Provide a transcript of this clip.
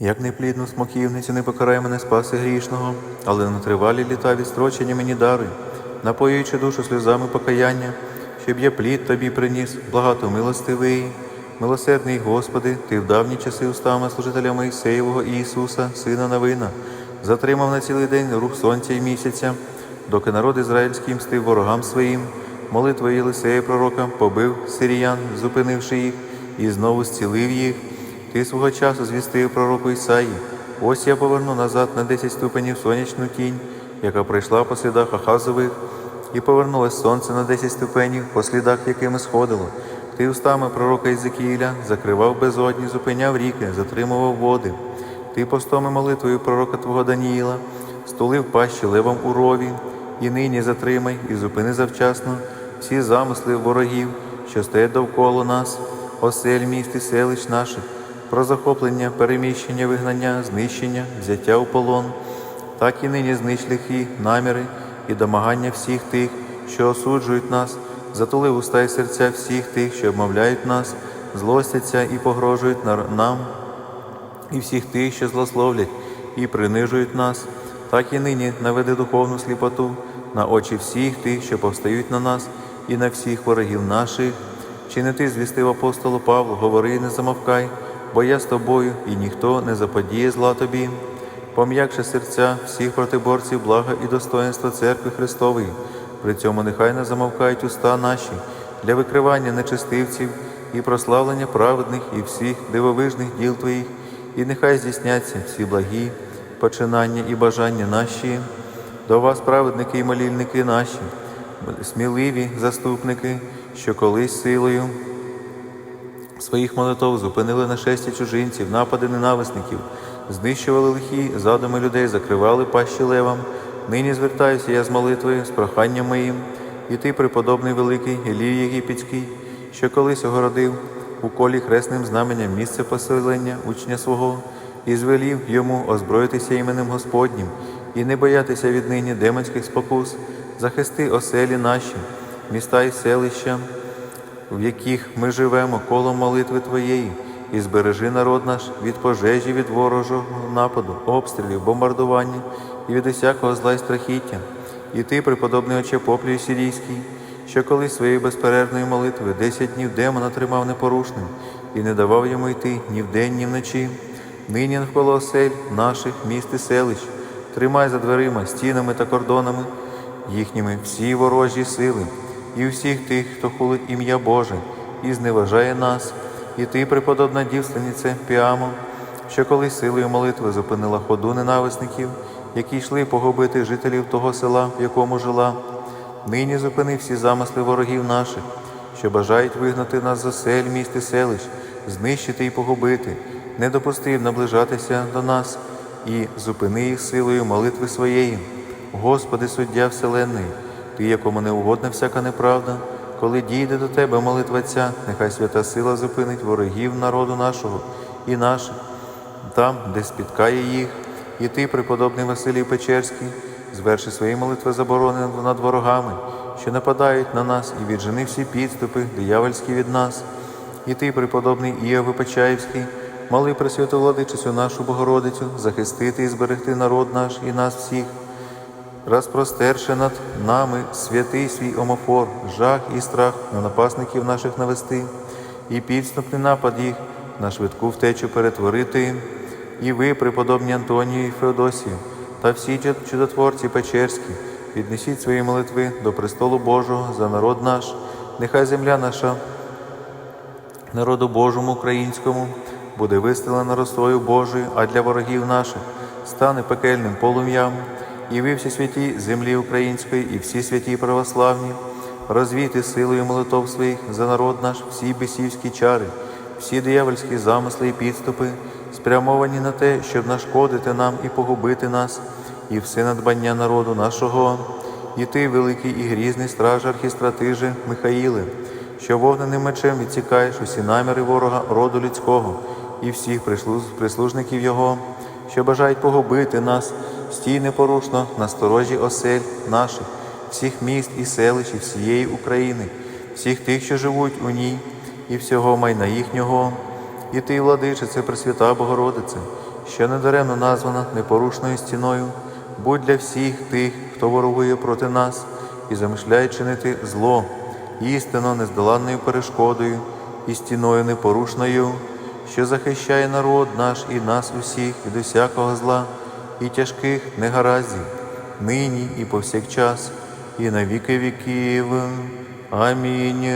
Як неплідну смоківницю не покарай мене спаси грішного, але на тривалі літа відстрочення мені даруй, напоюючи душу сльозами покаяння, щоб я плід тобі приніс, благато милостивий, милосердний Господи, Ти в давні часи устами служителя Моїсеєвого Ісуса, Сина Навина, затримав на цілий день рух сонця і місяця, доки народ ізраїльський мстив ворогам своїм, молитвою Єлисея пророка побив сиріян, зупинивши їх, і знову зцілив їх. Ти свого часу звістив пророку Ісаї. Ось я поверну назад на 10 ступенів сонячну тінь, яка прийшла по слідах Ахазових, і повернулось сонце на 10 ступенів, по слідах, якими сходило. Ти устами пророка Ізекіїля закривав безодні, зупиняв ріки, затримував води. Ти постом і молитвою пророка Твого Даніїла стулив пащі левом у рові, і нині затримай і зупини завчасно всі замисли ворогів, що стоять довкола нас, осель міст і селищ наших, про захоплення, переміщення, вигнання, знищення, взяття у полон, так і нині знищ лихі наміри і домагання всіх тих, що осуджують нас, затули уста і серця всіх тих, що обмовляють нас, злостяться і погрожують нам, і всіх тих, що злословлять і принижують нас, так і нині наведи духовну сліпоту на очі всіх тих, що повстають на нас, і на всіх ворогів наших. Чи не ти звістив апостолу Павлу, говори і не замовкай, бо я з тобою, і ніхто не заподіє зла тобі. Пом'якши серця всіх протиборців блага і достоинства церкви Христової, при цьому нехай не замовкають уста наші для викривання нечестивців і прославлення праведних і всіх дивовижних діл Твоїх, і нехай здійсняться всі благі починання і бажання наші. До вас, праведники і молільники наші, сміливі заступники, що колись силою своїх молитов зупинили нашестя чужинців, напади ненависників, знищували лихі задуми людей, закривали пащі левам. Нині звертаюся я з молитвою, з проханням моїм, і ти, преподобний великий Елій Єгипетський, що колись огородив у колі хресним знаменням місце поселення учня свого, і звелів йому озброїтися іменем Господнім і не боятися віднині демонських спокус, захисти оселі наші, міста і селища в яких ми живемо колом молитви Твоєї, і збережи народ наш від пожежі, від ворожого нападу, обстрілів, бомбардування і від усякого зла й страхіття. І ти, преподобний отче Поплію Сірійський, що колись своєю безперервною молитвою десять днів демона тримав непорушним і не давав йому йти ні вдень, ні вночі. Нині навколо осель наших міст і селищ, тримай за дверима, стінами та кордонами їхніми всі ворожі сили, і всіх тих, хто хулить ім'я Боже і зневажає нас, і ти, преподобна дівственниця Піамо, що колись силою молитви зупинила ходу ненависників, які йшли погубити жителів того села, в якому жила. Нині зупини всі замисли ворогів наших, що бажають вигнати нас з осель, міст і селищ, знищити і погубити, не допустив наближатися до нас і зупини їх силою молитви своєї. Господи, суддя Вселенної, Ти, якому не угодна всяка неправда, коли дійде до Тебе молитва ця, нехай свята сила зупинить ворогів народу нашого і наших, там, де спіткає їх, і ти, преподобний Василій Печерський, зверши свої молитви заборони над ворогами, що нападають на нас, і віджени всі підступи, диявольські від нас. І ти, преподобний Іови Почаївський, моли Пресвяту Владичицю нашу Богородицю, захистити і зберегти народ наш і нас всіх, розпростерши над нами святий свій омофор, жах і страх на напасників наших навести, і підступний напад їх на швидку втечу перетворити. І ви, преподобні Антонію і Феодосію, та всі чудотворці Печерські, піднесіть свої молитви до престолу Божого за народ наш, нехай земля наша народу Божому українському буде вистелена росою Божою, а для ворогів наших стане пекельним полум'ям, і ви всі святі землі української, і всі святі православні, розвійте силою молитов своїх за народ наш всі бесівські чари, всі диявольські замисли і підступи, спрямовані на те, щоб нашкодити нам і погубити нас, і все надбання народу нашого. І ти, великий і грізний страж архістратиже Михаїле, що вогненим мечем відсікаєш усі наміри ворога роду людського і всіх прислужників Його, що бажають погубити нас, стій непорушно на сторожі осель наших, всіх міст і селищ і всієї України, всіх тих, що живуть у ній, і всього майна їхнього. І ти, владичице, Пресвята Богородице, що недаремно названа непорушною стіною, будь для всіх тих, хто ворогує проти нас і замишляє чинити зло, істинно нездоланною перешкодою і стіною непорушною, що захищає народ наш і нас усіх від усякого зла і тяжких негараздів, нині і повсякчас, і на віки віків. Амінь.